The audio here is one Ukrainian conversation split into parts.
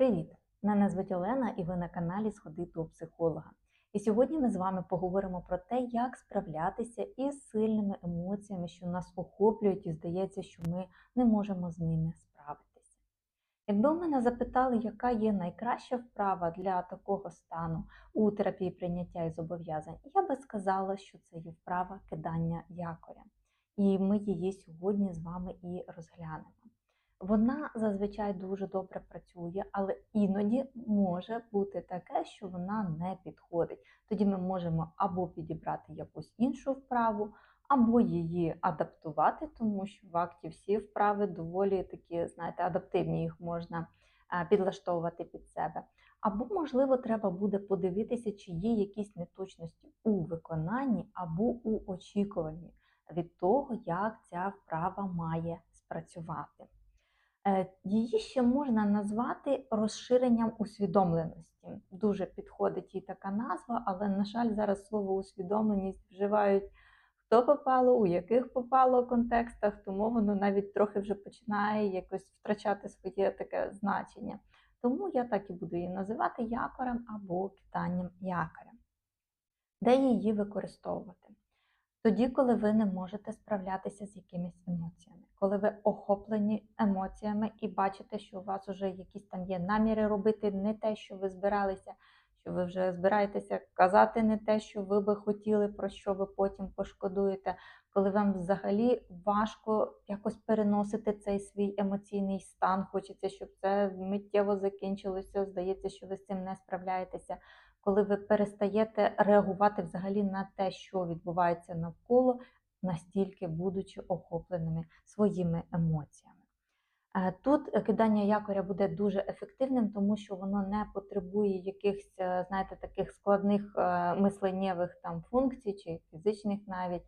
Привіт! Мене звуть Олена і ви на каналі Сходи до психолога. І сьогодні ми з вами поговоримо про те, як справлятися із сильними емоціями, що нас охоплюють, і здається, що ми не можемо з ними справитися. Якби мене запитали, яка є найкраща вправа для такого стану у терапії прийняття і зобов'язань, я би сказала, що це є вправа кидання якоря. І ми її сьогодні з вами і розглянемо. Вона зазвичай дуже добре працює, але іноді може бути таке, що вона не підходить. Тоді ми можемо або підібрати якусь іншу вправу, або її адаптувати, тому що в акті всі вправи доволі такі, знаєте, адаптивні, їх можна е, підлаштовувати під себе. Або, можливо, треба буде подивитися, чи є якісь неточності у виконанні або у очікуванні від того, як ця вправа має спрацювати. Е, її ще можна назвати розширенням усвідомленості. Дуже підходить їй така назва, але, на жаль, зараз слово усвідомленість вживають хто попало, у яких попало контекстах, тому воно навіть трохи вже починає якось втрачати своє таке значення. Тому я так і буду її називати якорем або китанням якоря. Де її використовувати? Тоді, коли ви не можете справлятися з якимись емоціями, коли ви охоплені емоціями і бачите, що у вас вже якісь там є наміри робити не те, що ви збиралися, що ви вже збираєтеся казати не те, що ви би хотіли, про що ви потім пошкодуєте, коли вам взагалі важко якось переносити цей свій емоційний стан, хочеться, щоб це миттєво закінчилося. Здається, що ви з цим не справляєтеся коли ви перестаєте реагувати взагалі на те, що відбувається навколо, настільки будучи охопленими своїми емоціями. Е, тут кидання якоря буде дуже ефективним, тому що воно не потребує якихось, е, знаєте, таких складних е, мисленнєвих там функцій чи фізичних навіть.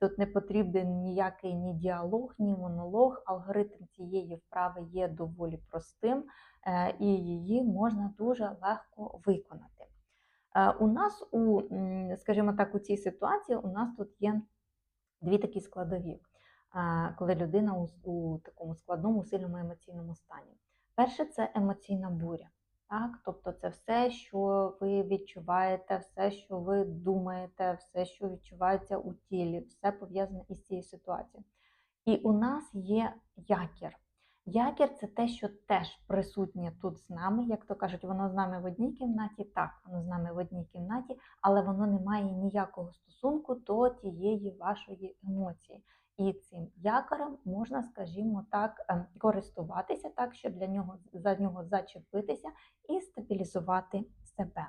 Тут не потрібен ніякий ні діалог, ні монолог. Алгоритм цієї вправи є доволі простим, і її можна дуже легко виконати. Е, у нас, у, скажімо так, у цій ситуації у нас тут є дві такі складові, е, коли людина у, у такому складному, сильному емоційному стані. Перше це емоційна буря. Так? Тобто це все, що ви відчуваєте, все, що ви думаєте, все, що відчувається у тілі, все пов'язане із цією ситуацією. І у нас є якір. Якір це те, що теж присутнє тут з нами, як то кажуть, воно з нами в одній кімнаті, так, воно з нами в одній кімнаті, але воно не має ніякого стосунку до тієї вашої емоції. І цим якорем можна, скажімо так, ем, користуватися так, щоб для нього за нього зачепитися і стабілізувати себе.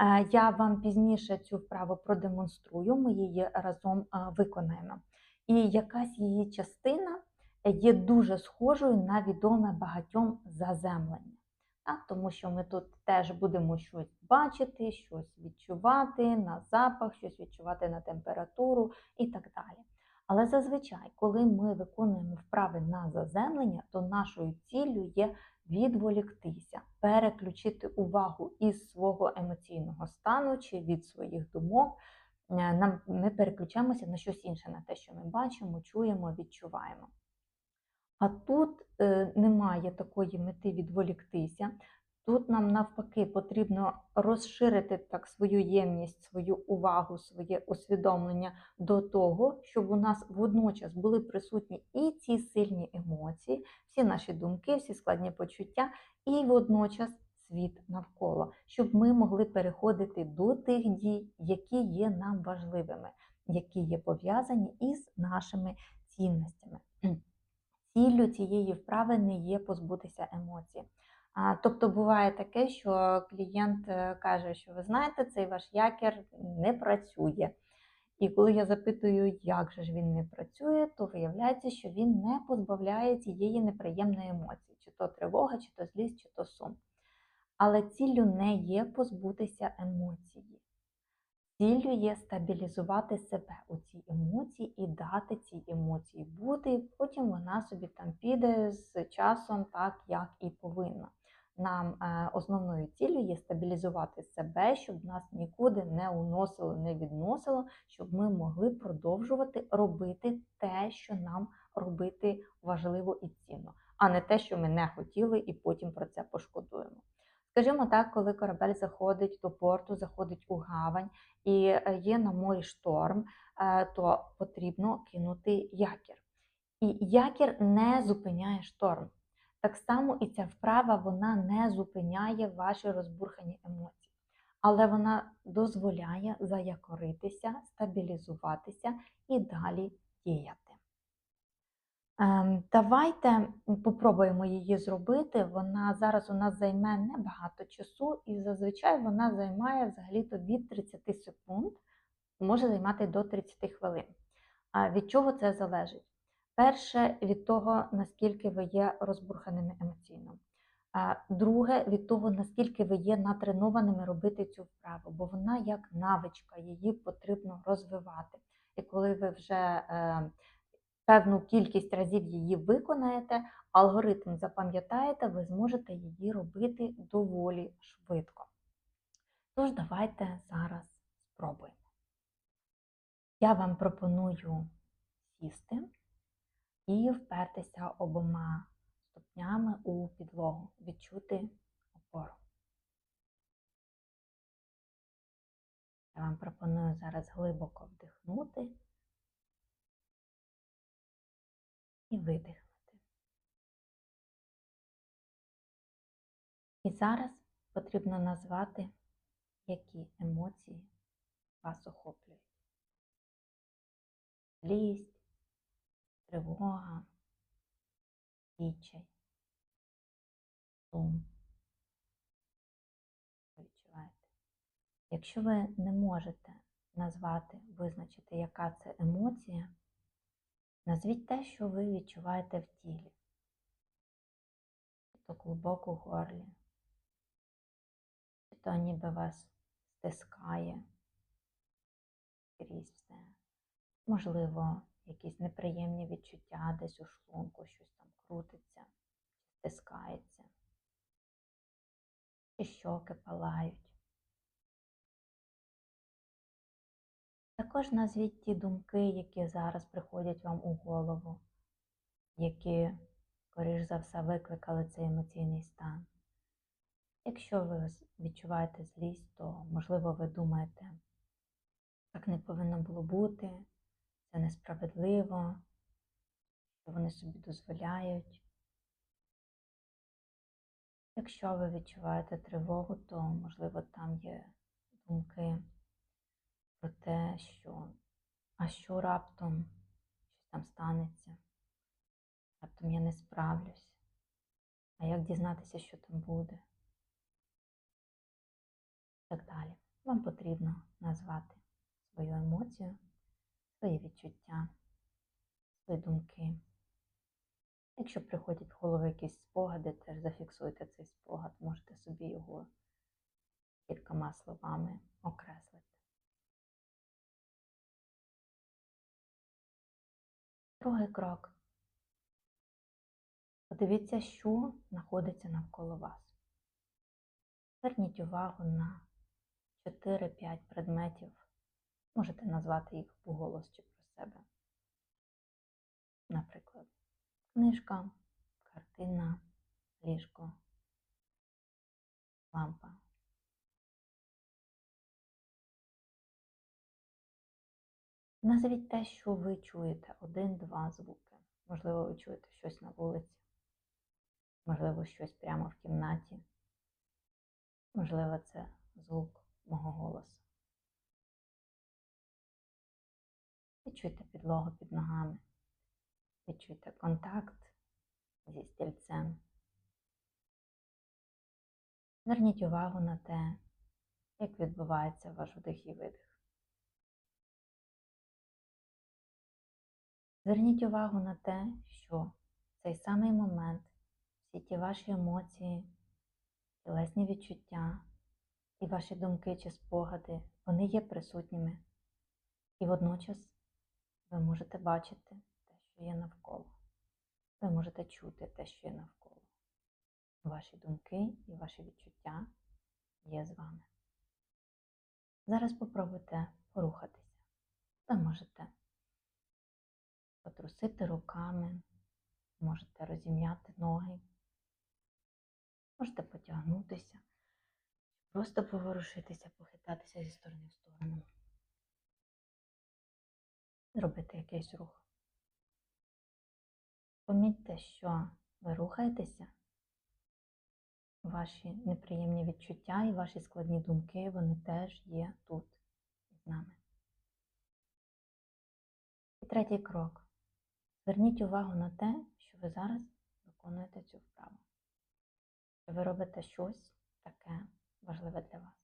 Е, я вам пізніше цю вправу продемонструю, ми її разом е, виконаємо. І якась її частина є дуже схожою на відоме багатьом заземлення. Так? Тому що ми тут теж будемо щось бачити, щось відчувати на запах, щось відчувати на температуру і так далі. Але зазвичай, коли ми виконуємо вправи на заземлення, то нашою ціллю є відволіктися, переключити увагу із свого емоційного стану чи від своїх думок. Е, нам Ми переключаємося на щось інше, на те, що ми бачимо, чуємо, відчуваємо. А тут е, немає такої мети відволіктися. Тут нам навпаки потрібно розширити так свою ємність, свою увагу, своє усвідомлення до того, щоб у нас водночас були присутні і ці сильні емоції, всі наші думки, всі складні почуття, і водночас світ навколо, щоб ми могли переходити до тих дій, які є нам важливими, які є пов'язані із нашими цінностями. Ціллю цієї вправи не є позбутися емоцій. Тобто буває таке, що клієнт е, каже, що ви знаєте, цей ваш якір не працює. І коли я запитую, як же ж він не працює, то виявляється, що він не позбавляє цієї неприємної емоції, чи то тривога, чи то злість, чи то сум. Але ціллю не є позбутися емоції. Ціллю є стабілізувати себе у цій емоції і дати цій емоції бути, потім вона собі там піде з часом так, як і повинна. Нам е, основною ціллю є стабілізувати себе, щоб нас нікуди не уносило, не відносило, щоб ми могли продовжувати робити те, що нам робити важливо і цінно. а не те, що ми не хотіли, і потім про це пошкодуємо. Скажімо так, коли корабель заходить до порту, заходить у гавань і е, є на морі шторм, е, то потрібно кинути якір. І якір не зупиняє шторм. Так само і ця вправа вона не зупиняє ваші розбурхані емоції, але вона дозволяє заякоритися, стабілізуватися і далі діяти. Ем, Давайте попробуємо її зробити. Вона зараз у нас займе небагато часу, і зазвичай вона займає взагалі-то від 30 секунд, може займати до 30 хвилин. А від чого це залежить? Перше, від того, наскільки ви є розбурханими емоційно. Друге, від того, наскільки ви є натренованими робити цю вправу, бо вона як навичка, її потрібно розвивати. І коли ви вже е, певну кількість разів її виконаєте, алгоритм запам'ятаєте, ви зможете її робити доволі швидко. Тож, давайте зараз спробуємо. Я вам пропоную сісти і впертися обома ступнями у підлогу, відчути опору. Я вам пропоную зараз глибоко вдихнути і видихнути. І зараз потрібно назвати, які емоції вас охоплюють. Злість, тривога, відчай, сум. Якщо ви не можете назвати, визначити, яка це емоція, назвіть те, що ви відчуваєте в тілі, то глибоко в горлі, то ніби вас стискає крізь все. Можливо, якісь неприємні відчуття десь у шлунку, щось там крутиться, стискається, чи щоки палають. Також назвіть ті думки, які зараз приходять вам у голову, які, скоріш за все, викликали цей емоційний стан. Якщо ви відчуваєте злість, то, можливо, ви думаєте, так не повинно було бути, це несправедливо, що вони собі дозволяють. Якщо ви відчуваєте тривогу, то, можливо, там є думки про те, що а що раптом щось там станеться, раптом я не справлюсь, а як дізнатися, що там буде? І так далі. Вам потрібно назвати свою емоцію, свої відчуття, свої думки. Якщо приходять в голову якісь спогади, теж зафіксуйте цей спогад, можете собі його кількома словами окреслити. Другий крок. Подивіться, що знаходиться навколо вас. Зверніть увагу на 4-5 предметів. Можете назвати їх вголос чи про себе. Наприклад, книжка, картина, ліжко, лампа. Назвіть те, що ви чуєте, один-два звуки. Можливо, ви чуєте щось на вулиці, можливо, щось прямо в кімнаті. Можливо, це звук мого голосу. Відчуйте підлогу під ногами, відчуйте контакт зі стільцем. Зверніть увагу на те, як відбувається ваш вдих і видих. Зверніть увагу на те, що в цей самий момент всі ті ваші емоції, тілесні відчуття і ваші думки чи спогади, вони є присутніми. І водночас ви можете бачити те, що є навколо. Ви можете чути те, що є навколо. Ваші думки і ваші відчуття є з вами. Зараз попробуйте порухатися. Ви можете потрусити руками, Можете розім'яти ноги, можете потягнутися, просто поворушитися, похитатися зі сторони в сторону, зробити якийсь рух. Помітьте, що ви рухаєтеся, ваші неприємні відчуття і ваші складні думки, вони теж є тут з нами. І третій крок. Зверніть увагу на те, що ви зараз виконуєте цю вправу. Що ви робите щось таке важливе для вас.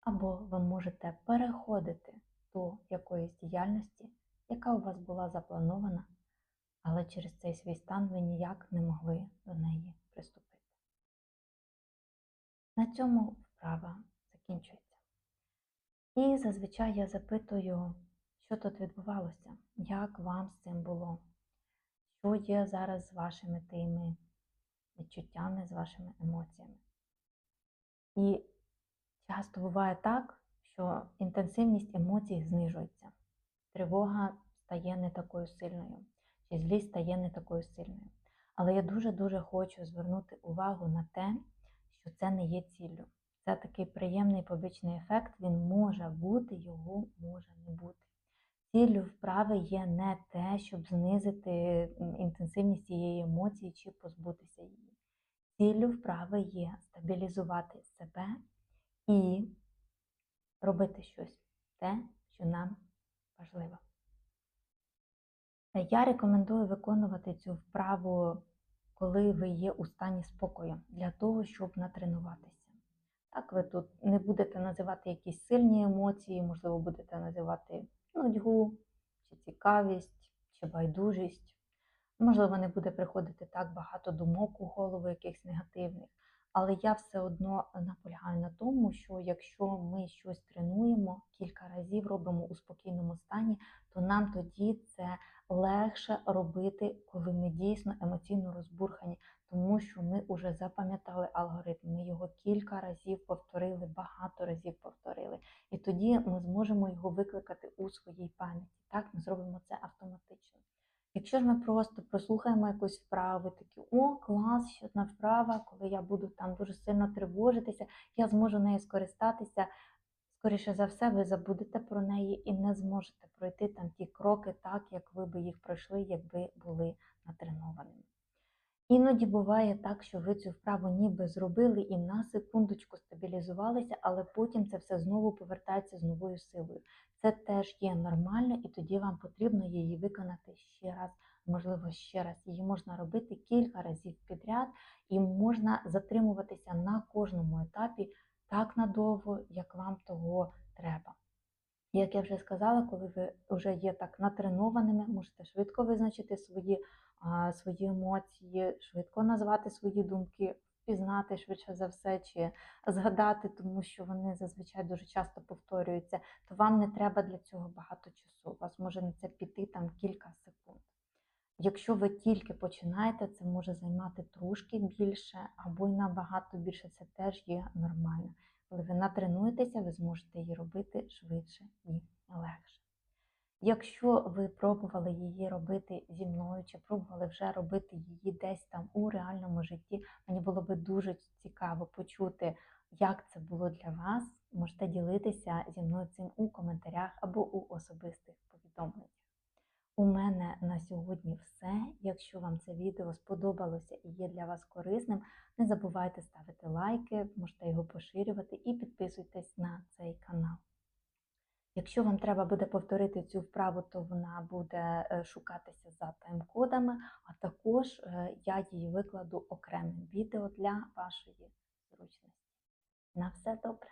Або ви можете переходити до якоїсь діяльності, яка у вас була запланована, але через цей свій стан ви ніяк не могли до неї приступити. На цьому вправа закінчується. І зазвичай я запитую, що тут відбувалося, як вам з цим було, що є зараз з вашими тими відчуттями, з вашими емоціями. І часто буває так, що інтенсивність емоцій знижується, тривога стає не такою сильною, чи злість стає не такою сильною. Але я дуже-дуже хочу звернути увагу на те, що це не є ціллю. Це такий приємний побічний ефект, він може бути, його може не бути. Ціллю вправи є не те, щоб знизити інтенсивність цієї емоції чи позбутися її. Ціллю вправи є стабілізувати себе і робити щось те, що нам важливо. Я рекомендую виконувати цю вправу, коли ви є у стані спокою, для того, щоб натренуватися. Так, ви тут не будете називати якісь сильні емоції, можливо, будете називати нудьгу, чи цікавість, чи байдужість. Можливо, не буде приходити так багато думок у голову, якихось негативних. Але я все одно наполягаю на тому, що якщо ми щось тренуємо, кілька разів робимо у спокійному стані, то нам тоді це легше робити, коли ми дійсно емоційно розбурхані, тому що ми вже запам'ятали алгоритм, ми його кілька разів повторили, багато разів повторили. Тоді ми зможемо його викликати у своїй пам'яті. Так, ми зробимо це автоматично. Якщо ж ми просто прослухаємо якусь вправу, такі о, клас, ще одна вправа, коли я буду там дуже сильно тривожитися, я зможу нею скористатися. Скоріше за все, ви забудете про неї і не зможете пройти там ті кроки так, як ви би їх пройшли, якби були натренованими. Іноді буває так, що ви цю вправу ніби зробили і на секундочку стабілізувалися, але потім це все знову повертається з новою силою. Це теж є нормально, і тоді вам потрібно її виконати ще раз, можливо, ще раз. Її можна робити кілька разів підряд, і можна затримуватися на кожному етапі так надовго, як вам того треба. Як я вже сказала, коли ви вже є так натренованими, можете швидко визначити свої свої емоції, швидко назвати свої думки, впізнати швидше за все, чи згадати, тому що вони зазвичай дуже часто повторюються, то вам не треба для цього багато часу. У вас може на це піти там кілька секунд. Якщо ви тільки починаєте, це може займати трошки більше або й набагато більше, це теж є нормально. Коли ви натренуєтеся, ви зможете її робити швидше і легше. Якщо ви пробували її робити зі мною, чи пробували вже робити її десь там у реальному житті, мені було би дуже цікаво почути, як це було для вас. Можете ділитися зі мною цим у коментарях або у особистих повідомленнях. У мене на сьогодні все. Якщо вам це відео сподобалося і є для вас корисним, не забувайте ставити лайки, можете його поширювати і підписуйтесь на цей канал. Якщо вам треба буде повторити цю вправу, то вона буде е, шукатися за тайм-кодами, а також е, я її викладу окремим відео для вашої зручності. На все добре!